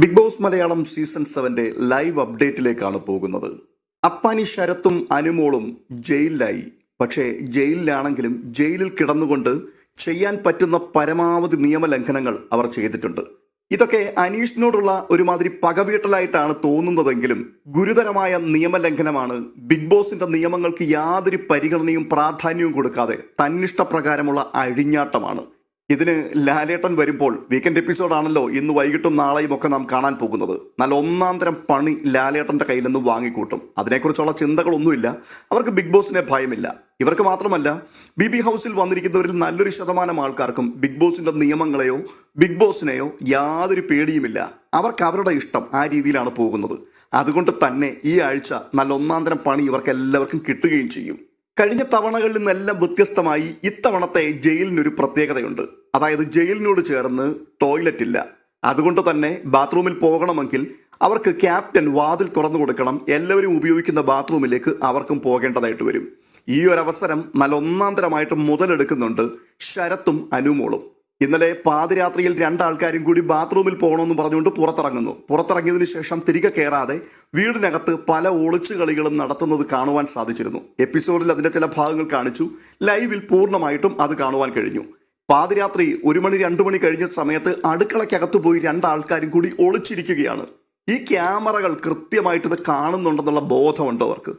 Big Boss Malayalam season സെവന്റെ live അപ്ഡേറ്റിലേക്കാണ് പോകുന്നത്. അപ്പാനി ശരത്തും അനുമോളും ജയിലിലായി. പക്ഷേ ജയിലിലാണെങ്കിലും ജയിലിൽ കിടന്നുകൊണ്ട് ചെയ്യാൻ പറ്റുന്ന പരമാവധി നിയമലംഘനങ്ങൾ അവർ ചെയ്തിട്ടുണ്ട്. ഇതൊക്കെ അനീഷിനോടുള്ള ഒരുമാതിരി പകവീട്ടലായിട്ടാണ് തോന്നുന്നതെങ്കിലും ഗുരുതരമായ നിയമലംഘനമാണ് ബിഗ് ബോസിന്റെ നിയമങ്ങൾക്ക് യാതൊരു പരിഗണനയും പ്രാധാന്യവും കൊടുക്കാതെ തന്നിഷ്ടപ്രകാരമുള്ള അഴിഞ്ഞാട്ടമാണ്. ഇതിന് ലാലേട്ടൻ വരുമ്പോൾ വീക്കെൻഡ് എപ്പിസോഡാണല്ലോ ഇന്ന് വൈകിട്ടും നാളെയും ഒക്കെ നാം കാണാൻ പോകുന്നത്. നല്ല ഒന്നാം തരം പണി ലാലേട്ടന്റെ കയ്യിൽ നിന്ന് വാങ്ങിക്കൂട്ടും. അതിനെക്കുറിച്ചുള്ള ചിന്തകളൊന്നുമില്ല. അവർക്ക് ബിഗ് ബോസിനെ ഭയമില്ല. ഇവർക്ക് മാത്രമല്ല ബി ബി ഹൗസിൽ വന്നിരിക്കുന്നവരിൽ നല്ലൊരു ശതമാനം ആൾക്കാർക്കും ബിഗ് ബോസിന്റെ നിയമങ്ങളെയോ ബിഗ് ബോസിനെയോ യാതൊരു പേടിയുമില്ല. അവർക്ക് അവരുടെ ഇഷ്ടം ആ രീതിയിലാണ് പോകുന്നത്. അതുകൊണ്ട് തന്നെ ഈ ആഴ്ച നല്ല ഒന്നാം തരം പണി ഇവർക്ക് എല്ലാവർക്കും കിട്ടുകയും ചെയ്യും. കഴിഞ്ഞ തവണകളിൽ നിന്നെല്ലാം വ്യത്യസ്തമായി ഇത്തവണത്തെ ജയിലിനൊരു പ്രത്യേകതയുണ്ട്. അതായത് ജയിലിനോട് ചേർന്ന് ടോയ്ലറ്റ് ഇല്ല. അതുകൊണ്ട് തന്നെ ബാത്റൂമിൽ പോകണമെങ്കിൽ അവർക്ക് ക്യാപ്റ്റൻ വാതിൽ തുറന്നു കൊടുക്കണം. എല്ലാവരും ഉപയോഗിക്കുന്ന ബാത്റൂമിലേക്ക് അവർക്കും പോകേണ്ടതായിട്ട് വരും. ഈ ഒരു അവസരം നല്ല ഒന്നാം തരമായിട്ട് മുതലെടുക്കുന്നുണ്ട് ശരത്തും അനുമോളും. ഇന്നലെ പാതിരാത്രിയിൽ രണ്ടാൾക്കാരും കൂടി ബാത്റൂമിൽ പോകണമെന്ന് പറഞ്ഞുകൊണ്ട് പുറത്തിറങ്ങുന്നു. പുറത്തിറങ്ങിയതിനു ശേഷം തിരികെ കയറാതെ വീടിനകത്ത് പല ഒളിച്ചു കളികളും നടത്തുന്നത് കാണുവാൻ സാധിച്ചിരുന്നു. എപ്പിസോഡിൽ അതിന്റെ ചില ഭാഗങ്ങൾ കാണിച്ചു. ലൈവിൽ പൂർണമായിട്ടും അത് കാണുവാൻ കഴിഞ്ഞു. പാതിരാത്രി ഒരു മണി രണ്ടു മണി കഴിഞ്ഞ സമയത്ത് അടുക്കളയ്ക്കകത്ത് പോയി രണ്ടാൾക്കാരും കൂടി ഒളിച്ചിരിക്കുകയാണ്. ഈ ക്യാമറകൾ കൃത്യമായിട്ട് കാണുന്നുണ്ടെന്നുള്ള ബോധമുണ്ടോ അവർക്ക്.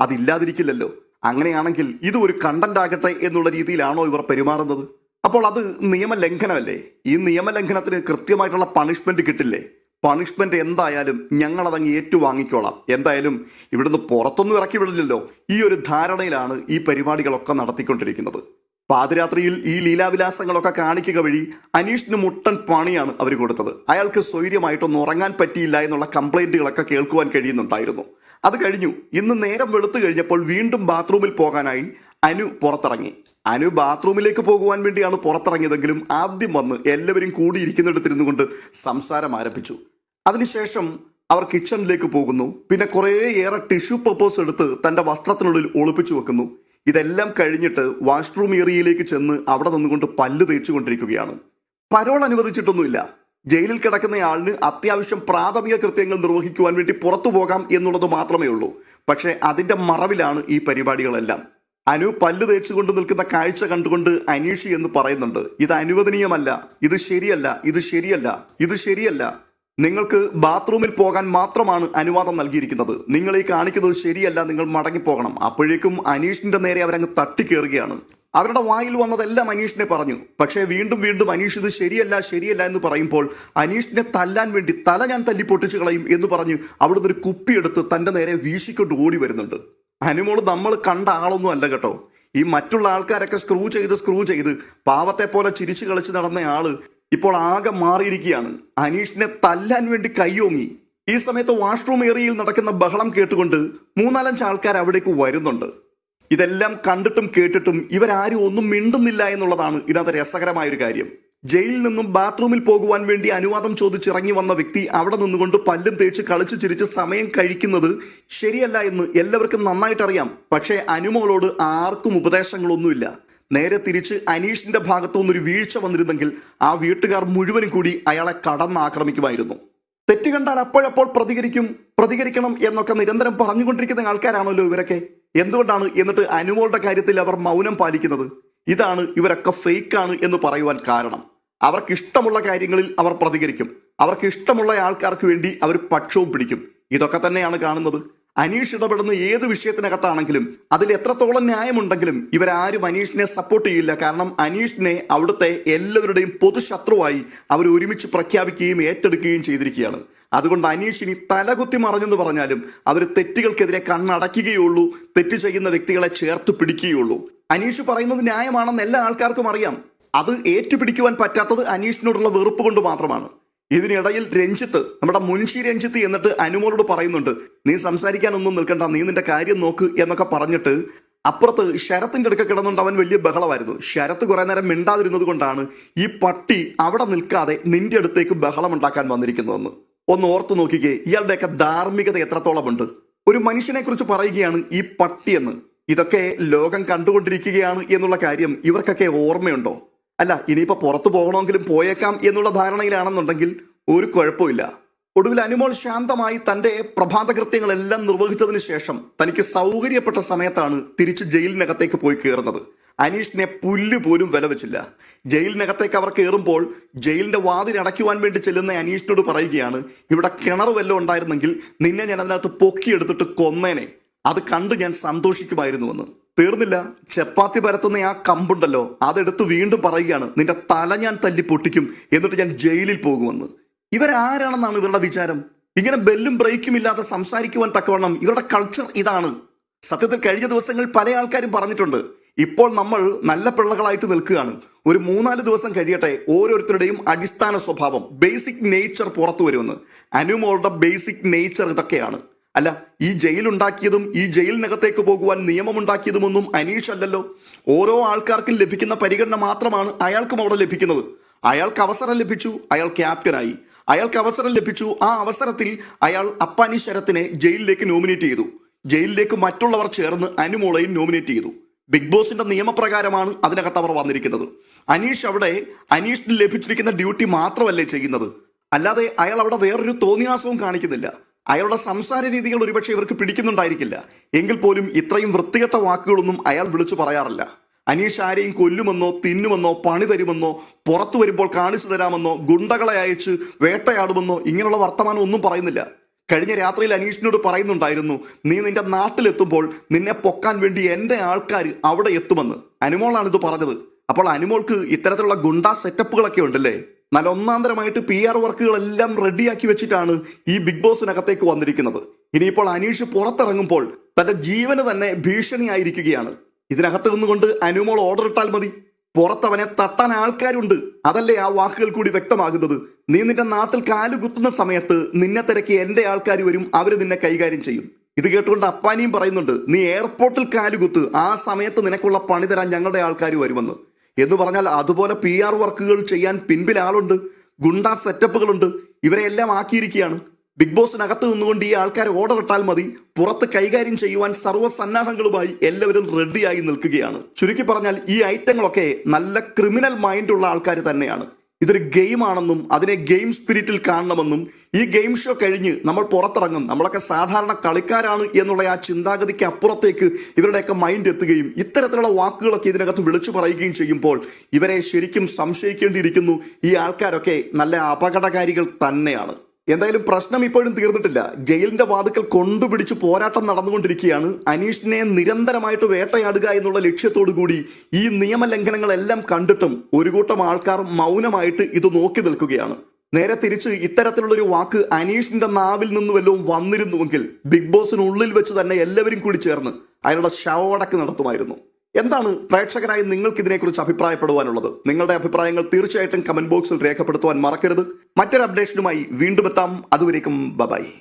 അതില്ലാതിരിക്കില്ലല്ലോ. അങ്ങനെയാണെങ്കിൽ ഇത് ഒരു കണ്ടന്റ് ആകട്ടെ എന്നുള്ള രീതിയിലാണോ ഇവർ പെരുമാറുന്നത്? അപ്പോൾ അത് നിയമലംഘനമല്ലേ? ഈ നിയമലംഘനത്തിന് കൃത്യമായിട്ടുള്ള പണിഷ്മെന്റ് കിട്ടില്ലേ? പണിഷ്മെന്റ് എന്തായാലും ഞങ്ങൾ അതങ്ങ് ഏറ്റുവാങ്ങിക്കോളാം. എന്തായാലും ഇവിടുന്ന് പുറത്തൊന്നും ഇറക്കി വിടില്ലല്ലോ. ഈ ഒരു ധാരണയിലാണ് ഈ പരിപാടികളൊക്കെ നടത്തിക്കൊണ്ടിരിക്കുന്നത്. പാതിരാത്രിയിൽ ഈ ലീലാവിലാസങ്ങളൊക്കെ കാണിക്കുക വഴി അനീഷിന് മുട്ടൻ പണിയാണ് അവർ കൊടുത്തത്. അയാൾക്ക് സ്വൈര്യമായിട്ടൊന്നും ഉറങ്ങാൻ പറ്റിയില്ല എന്നുള്ള കംപ്ലൈന്റുകളൊക്കെ കേൾക്കുവാൻ കഴിയുന്നുണ്ടായിരുന്നു. അത് കഴിഞ്ഞു. ഇന്ന് നേരം വെളുത്തു കഴിഞ്ഞപ്പോൾ വീണ്ടും ബാത്റൂമിൽ പോകാനായി അനു പുറത്തിറങ്ങി. അനു ബാത്റൂമിലേക്ക് പോകുവാൻ വേണ്ടിയാണ് പുറത്തിറങ്ങിയതെങ്കിലും ആദ്യം വന്ന് എല്ലാവരും കൂടിയിരിക്കുന്നിടത്തിരുന്നു കൊണ്ട് സംസാരം ആരംഭിച്ചു. അതിനുശേഷം അവർ കിച്ചണിലേക്ക് പോകുന്നു. പിന്നെ കുറേയേറെ ടിഷ്യൂ പേപ്പേഴ്സ് എടുത്ത് തന്റെ വസ്ത്രത്തിനുള്ളിൽ ഒളിപ്പിച്ചു വെക്കുന്നു. ഇതെല്ലാം കഴിഞ്ഞിട്ട് വാഷ്റൂം ഏരിയയിലേക്ക് ചെന്ന് അവിടെ നിന്നുകൊണ്ട് പല്ല് തേച്ചുകൊണ്ടിരിക്കുകയാണ്. പരോൾ അനുവദിച്ചിട്ടൊന്നുമില്ല. ജയിലിൽ കിടക്കുന്നയാളിന് അത്യാവശ്യം പ്രാഥമിക കൃത്യങ്ങൾ നിർവഹിക്കുവാൻ വേണ്ടി പുറത്തു പോകാം എന്നുള്ളത് മാത്രമേ ഉള്ളൂ. പക്ഷേ അതിന്റെ മറവിലാണ് ഈ പരിപാടികളെല്ലാം. അനു പല്ല് തേച്ചുകൊണ്ട് നിൽക്കുന്ന കാഴ്ച കണ്ടുകൊണ്ട് അനീഷി എന്ന് പറയുന്നുണ്ട്. ഇത് അനുവദനീയമല്ല. ഇത് ശരിയല്ല. ഇത് ശരിയല്ല. ഇത് ശരിയല്ല. നിങ്ങൾക്ക് ബാത്റൂമിൽ പോകാൻ മാത്രമാണ് അനുവാദം നൽകിയിരിക്കുന്നത്. നിങ്ങൾ ഈ കാണിക്കുന്നത് ശരിയല്ല നിങ്ങൾ മടങ്ങിപ്പോകണം. അപ്പോഴേക്കും അനീഷിന്റെ നേരെ അവരങ്ങ് തട്ടിക്കേറുകയാണ്. അവരുടെ വായിൽ വന്നതെല്ലാം അനീഷിനെ പറഞ്ഞു. പക്ഷേ വീണ്ടും വീണ്ടും അനീഷ് ഇത് ശരിയല്ല ശരിയല്ല എന്ന് പറയുമ്പോൾ അനീഷിനെ തല്ലാൻ വേണ്ടി തല ഞാൻ തല്ലി പൊട്ടിച്ചു കളയും എന്ന് പറഞ്ഞ് അവിടുന്ന് ഒരു കുപ്പിയെടുത്ത് തന്റെ നേരെ വീശിക്കൊണ്ട് ഓടി വരുന്നുണ്ട്. അനുമോൾ നമ്മൾ കണ്ട ആളൊന്നും അല്ല കേട്ടോ. ഈ മറ്റുള്ള ആൾക്കാരൊക്കെ സ്ക്രൂ ചെയ്ത് സ്ക്രൂ ചെയ്ത് പാവത്തെ പോലെ ചിരിച്ചു കളിച്ച് നടന്ന ആൾ ഇപ്പോൾ ആകെ മാറിയിരിക്കുകയാണ്. അനീഷിനെ തല്ലാൻ വേണ്ടി കയ്യോങ്ങി ഈ സമയത്ത് വാഷ്റൂം ഏരിയയിൽ നടക്കുന്ന ബഹളം കേട്ടുകൊണ്ട് മൂന്നാലഞ്ച് ആൾക്കാർ അവിടേക്ക് വരുന്നുണ്ട്. ഇതെല്ലാം കണ്ടിട്ടും കേട്ടിട്ടും ഇവരാരും ഒന്നും മിണ്ടുന്നില്ല എന്നുള്ളതാണ് ഇതിനകത്ത് രസകരമായ ഒരു കാര്യം. ജയിലിൽ നിന്നും ബാത്റൂമിൽ പോകുവാൻ വേണ്ടി അനുവാദം ചോദിച്ചിറങ്ങി വന്ന വ്യക്തി അവിടെ നിന്നുകൊണ്ട് പല്ലും തേച്ച് കളിച്ചു ചിരിച്ച് സമയം കഴിക്കുന്നത് ശരിയല്ല എന്ന് എല്ലാവർക്കും നന്നായിട്ടറിയാം. പക്ഷേ അനുമോളോട് ആർക്കും ഉപദേശങ്ങളൊന്നുമില്ല. നേരെ തിരിച്ച് അനീഷിന്റെ ഭാഗത്തുനിന്നൊരു വീഴ്ച വന്നിരുന്നെങ്കിൽ ആ വീട്ടുകാർ മുഴുവനും കൂടി അയാളെ കടന്നാക്രമിക്കുമായിരുന്നു. തെറ്റ് കണ്ടാൽ അപ്പോഴപ്പോൾ പ്രതികരിക്കും പ്രതികരിക്കണം എന്നൊക്കെ നിരന്തരം പറഞ്ഞുകൊണ്ടിരിക്കുന്ന ആൾക്കാരാണല്ലോ ഇവരൊക്കെ. എന്തുകൊണ്ടാണ് എന്നിട്ട് അനുമോളുടെ കാര്യത്തിൽ അവർ മൗനം പാലിക്കുന്നത്? ഇതാണ് ഇവരൊക്കെ ഫേക്കാണ് എന്ന് പറയുവാൻ കാരണം. അവർക്ക് ഇഷ്ടമുള്ള കാര്യങ്ങളിൽ അവർ പ്രതികരിക്കും. അവർക്ക് ഇഷ്ടമുള്ള ആൾക്കാർക്ക് വേണ്ടി അവർ പക്ഷവും പിടിക്കും. ഇതൊക്കെ തന്നെയാണ് കാണുന്നത്. അനീഷ് ഏത് വിഷയത്തിനകത്താണെങ്കിലും അതിൽ എത്രത്തോളം ന്യായമുണ്ടെങ്കിലും ഇവരാരും അനീഷിനെ സപ്പോർട്ട് ചെയ്യില്ല. കാരണം അനീഷിനെ അവിടുത്തെ എല്ലാവരുടെയും പൊതുശത്രുവായി അവർ ഒരുമിച്ച് പ്രഖ്യാപിക്കുകയും ഏറ്റെടുക്കുകയും ചെയ്തിരിക്കുകയാണ്. അതുകൊണ്ട് അനീഷ് ഇനി തലകുത്തി മറഞ്ഞെന്ന് പറഞ്ഞാലും അവർ തെറ്റുകൾക്കെതിരെ കണ്ണടയ്ക്കുകയുള്ളൂ തെറ്റ് ചെയ്യുന്ന വ്യക്തികളെ ചേർത്ത് പിടിക്കുകയുള്ളൂ. അനീഷ് പറയുന്നത് ന്യായമാണെന്ന് എല്ലാ ആൾക്കാർക്കും അറിയാം. അത് ഏറ്റുപിടിക്കുവാൻ പറ്റാത്തത് അനീഷിനോടുള്ള വെറുപ്പ് കൊണ്ട് മാത്രമാണ്. ഇതിനിടയിൽ രഞ്ജിത്ത് നമ്മുടെ മുൻഷി രഞ്ജിത്ത് എന്നിട്ട് അനുമോളോട് പറയുന്നുണ്ട് നീ സംസാരിക്കാനൊന്നും നിൽക്കണ്ട നീ നിന്റെ കാര്യം നോക്ക് എന്നൊക്കെ പറഞ്ഞിട്ട് അപ്പുറത്ത് ശരത്തിന്റെ അടുക്ക കിടന്നുകൊണ്ട് അവൻ വലിയ ബഹളമായിരുന്നു. ശരത്ത് കുറെ നേരം മിണ്ടാതിരുന്നത് കൊണ്ടാണ് ഈ പട്ടി അവിടെ നിൽക്കാതെ നിന്റെ അടുത്തേക്ക് ബഹളം ഉണ്ടാക്കാൻ വന്നിരിക്കുന്നതെന്ന്. ഒന്ന് ഓർത്തു നോക്കിക്കേ ഇയാളുടെയൊക്കെ ധാർമ്മികത എത്രത്തോളമുണ്ട് ഒരു മനുഷ്യനെ കുറിച്ച് പറയുകയാണ് ഈ പട്ടിയെന്ന് ഇതൊക്കെ ലോകം കണ്ടുകൊണ്ടിരിക്കുകയാണ് എന്നുള്ള കാര്യം ഇവർക്കൊക്കെ ഓർമ്മയുണ്ടോ? അല്ല ഇനിയിപ്പോൾ പുറത്തു പോകണമെങ്കിലും പോയേക്കാം എന്നുള്ള ധാരണയിലാണെന്നുണ്ടെങ്കിൽ ഒരു കുഴപ്പമില്ല ഒടുവിൽ അനുമോൾ ശാന്തമായി തന്റെ പ്രഭാതകൃത്യങ്ങളെല്ലാം നിർവഹിച്ചതിന് ശേഷം തനിക്ക് സൗകര്യപ്പെട്ട സമയത്താണ് തിരിച്ച് ജയിലിനകത്തേക്ക് പോയി കയറുന്നത്. അനീഷിനെ പുല്ല് പോലും വില വെച്ചില്ല. ജയിലിനകത്തേക്ക് അവർ കയറുമ്പോൾ ജയിലിന്റെ വാതിൽ അടയ്ക്കുവാൻ വേണ്ടി ചെല്ലുന്ന അനീഷിനോട് പറയുകയാണ് ഇവിടെ കിണർ വല്ലതും ഉണ്ടായിരുന്നെങ്കിൽ നിന്നെ ഞാൻ അതിനകത്ത് പൊക്കിയെടുത്തിട്ട് കൊന്നേനെ. അത് കണ്ട് ഞാൻ സന്തോഷിക്കുമായിരുന്നുവെന്ന്. തീർന്നില്ല. ചപ്പാത്തി പരത്തുന്ന ആ കമ്പുണ്ടല്ലോ. അതെടുത്ത് വീണ്ടും പറയുകയാണ് നിന്റെ തല ഞാൻ തല്ലി പൊട്ടിക്കും എന്നിട്ട് ഞാൻ ജയിലിൽ പോകുമെന്ന്. ഇവരാരാണെന്നാണ് ഇവരുടെ വിചാരം? ഇങ്ങനെ ബെല്ലും ബ്രേക്കും ഇല്ലാതെ സംസാരിക്കുവാൻ തക്കവണ്ണം ഇവരുടെ കൾച്ചർ ഇതാണ്. സത്യത്തിൽ കഴിഞ്ഞ ദിവസങ്ങൾ പല ആൾക്കാരും പറഞ്ഞിട്ടുണ്ട് ഇപ്പോൾ നമ്മൾ നല്ല പിള്ളകളായിട്ട് നിൽക്കുകയാണ്. ഒരു മൂന്നാൽ ദിവസം കഴിയട്ടെ ഓരോരുത്തരുടെയും അടിസ്ഥാന സ്വഭാവം ബേസിക് നേച്ചർ പുറത്തു വരുമെന്ന്. അനുമോളുടെ ബേസിക് നേച്ചർ ഇതൊക്കെയാണ്. അല്ല ഈ ജയിലുണ്ടാക്കിയതും ഈ ജയിലിനകത്തേക്ക് പോകുവാൻ നിയമമുണ്ടാക്കിയതുമൊന്നും അനീഷ് അല്ലല്ലോ ഓരോ ആൾക്കാർക്കും ലഭിക്കുന്ന പരിഗണന മാത്രമാണ് അയാൾക്കും അവിടെ ലഭിക്കുന്നത്. അയാൾക്ക് അവസരം ലഭിച്ചു അയാൾ ക്യാപ്റ്റനായി. അയാൾക്ക് അവസരം ലഭിച്ചു. ആ അവസരത്തിൽ അയാൾ അപ്പാനി ശരത്തിനെ ജയിലിലേക്ക് നോമിനേറ്റ് ചെയ്തു. ജയിലിലേക്ക് മറ്റുള്ളവർ ചേർന്ന് അനുമോളയും നോമിനേറ്റ് ചെയ്തു. ബിഗ് ബോസിന്റെ നിയമപ്രകാരമാണ് അതിനകത്ത് അവർ വന്നിരിക്കുന്നത്. അനീഷ് അവിടെ അനീഷിന് ലഭിച്ചിരിക്കുന്ന ഡ്യൂട്ടി മാത്രമല്ലേ ചെയ്യുന്നത്. അല്ലാതെ അയാൾ അവിടെ വേറൊരു തോന്നിയാസവും കാണിക്കുന്നില്ല. അയാളുടെ സംസാര രീതികൾ ഒരുപക്ഷെ ഇവർക്ക് പിടിക്കുന്നുണ്ടായിരിക്കില്ല. എങ്കിൽ പോലും ഇത്രയും വൃത്തികെട്ട വാക്കുകളൊന്നും അയാൾ വിളിച്ചു പറയാറില്ല. അനീഷ് ആരെയും കൊല്ലുമെന്നോ തിന്നുമെന്നോ പണി തരുമെന്നോ പുറത്തു വരുമ്പോൾ കാണിച്ചു തരാമെന്നോ ഗുണ്ടകളെ അയച്ച് വേട്ടയാടുമെന്നോ ഇങ്ങനെയുള്ള വർത്തമാനം ഒന്നും പറയുന്നില്ല. കഴിഞ്ഞ രാത്രിയിൽ അനീഷിനോട് പറയുന്നുണ്ടായിരുന്നു നീ നിന്റെ നാട്ടിലെത്തുമ്പോൾ നിന്നെ പൊക്കാൻ വേണ്ടി എന്റെ ആൾക്കാർ അവിടെ എത്തുമെന്ന്. അനുമോളാണിത് പറഞ്ഞത്. അപ്പോൾ അനുമോൾക്ക് ഇത്തരത്തിലുള്ള ഗുണ്ടാ സെറ്റപ്പുകളൊക്കെ ഉണ്ടല്ലേ? നല്ല ഒന്നാന്തരമായിട്ട് പി ആർ വർക്കുകളെല്ലാം റെഡിയാക്കി വെച്ചിട്ടാണ് ഈ ബിഗ് ബോസിനകത്തേക്ക് വന്നിരിക്കുന്നത്. ഇനിയിപ്പോൾ അനീഷ് പുറത്തിറങ്ങുമ്പോൾ തന്റെ ജീവന് തന്നെ ഭീഷണിയായിരിക്കുകയാണ്. ഇതിനകത്ത് നിന്നുകൊണ്ട് അനുമോൾ ഓർഡർ ഇട്ടാൽ മതി. പുറത്തവനെ തട്ടാൻ ആൾക്കാരുണ്ട്. അതല്ലേ ആ വാക്കുകൾ കൂടി വ്യക്തമാകുന്നത്. നീ നിന്റെ നാട്ടിൽ കാലു കുത്തുന്ന സമയത്ത് നിന്നെ തിരക്കി എന്റെ ആൾക്കാർ വരും അവർ നിന്നെ കൈകാര്യം ചെയ്യും. ഇത് കേട്ടുകൊണ്ട് അപ്പാനിയും പറയുന്നുണ്ട് നീ എയർപോർട്ടിൽ കാലുകുത്ത് ആ സമയത്ത് നിനക്കുള്ള പണി തരാൻ ഞങ്ങളുടെ ആൾക്കാർ വരുമെന്ന്. എന്ന് പറഞ്ഞാൽ അതുപോലെ പി ആർ വർക്കുകൾ ചെയ്യാൻ പിൻപിൽ ആളുണ്ട് ഗുണ്ട സെറ്റപ്പുകളുണ്ട് ഇവരെ എല്ലാം ആക്കിയിരിക്കുകയാണ് ബിഗ് ബോസിനകത്ത് നിന്നുകൊണ്ട് ഈ ആൾക്കാർ ഓർഡർ ഇട്ടാൽ മതി. പുറത്ത് കൈകാര്യം ചെയ്യുവാൻ സർവസന്നാഹങ്ങളുമായി എല്ലാവരും റെഡിയായി നിൽക്കുകയാണ്. ചുരുക്കി പറഞ്ഞാൽ ഈ ഐറ്റങ്ങളൊക്കെ നല്ല ക്രിമിനൽ മൈൻഡുള്ള ആൾക്കാർ തന്നെയാണ്. ഇതൊരു ഗെയിമാണെന്നും അതിനെ ഗെയിം സ്പിരിറ്റിൽ കാണണമെന്നും ഈ ഗെയിം ഷോ കഴിഞ്ഞ് നമ്മൾ പുറത്തിറങ്ങും. നമ്മളൊക്കെ സാധാരണ കളിക്കാരാണ് എന്നുള്ള ആ ചിന്താഗതിക്ക് അപ്പുറത്തേക്ക് ഇവരുടെയൊക്കെ മൈൻഡ് എത്തുകയും ഇത്തരത്തിലുള്ള വാക്കുകളൊക്കെ ഇതിനകത്ത് വിളിച്ചു പറയുകയും ചെയ്യുമ്പോൾ ഇവരെ ശരിക്കും സംശയിക്കേണ്ടിയിരിക്കുന്നു ഈ ആൾക്കാരൊക്കെ നല്ല അപകടകാരികൾ തന്നെയാണ്. എന്തായാലും പ്രശ്നം ഇപ്പോഴും തീർന്നിട്ടില്ല. ജയിലിന്റെ വാതുക്കൽ കൊണ്ടുപിടിച്ച് പോരാട്ടം നടന്നുകൊണ്ടിരിക്കുകയാണ്. അനീഷിനെ നിരന്തരമായിട്ട് വേട്ടയാടുക എന്നുള്ള ലക്ഷ്യത്തോടു കൂടി ഈ നിയമലംഘനങ്ങളെല്ലാം കണ്ടിട്ടും ഒരു കൂട്ടം ആൾക്കാർ മൗനമായിട്ട് ഇത് നോക്കി നിൽക്കുകയാണ്. നേരെ തിരിച്ച് ഇത്തരത്തിലുള്ളൊരു വാക്ക് അനീഷിന്റെ നാവിൽ നിന്ന് വല്ലതും വന്നിരുന്നുവെങ്കിൽ ബിഗ് ബോസിനുള്ളിൽ വെച്ച് തന്നെ എല്ലാവരും കൂടി ചേർന്ന് അയാളുടെ ശവടക്ക് നടത്തുമായിരുന്നു. എന്താണ് പ്രേക്ഷകരായി നിങ്ങൾക്ക് ഇതിനെക്കുറിച്ച് അഭിപ്രായപ്പെടുവാനുള്ളത്? നിങ്ങളുടെ അഭിപ്രായങ്ങൾ തീർച്ചയായിട്ടും കമന്റ് ബോക്സിൽ രേഖപ്പെടുത്തുവാൻ മറക്കരുത്. മറ്റൊരു അപ്ഡേഷനുമായി വീണ്ടും എത്താം അതുവരേക്കും ബബായി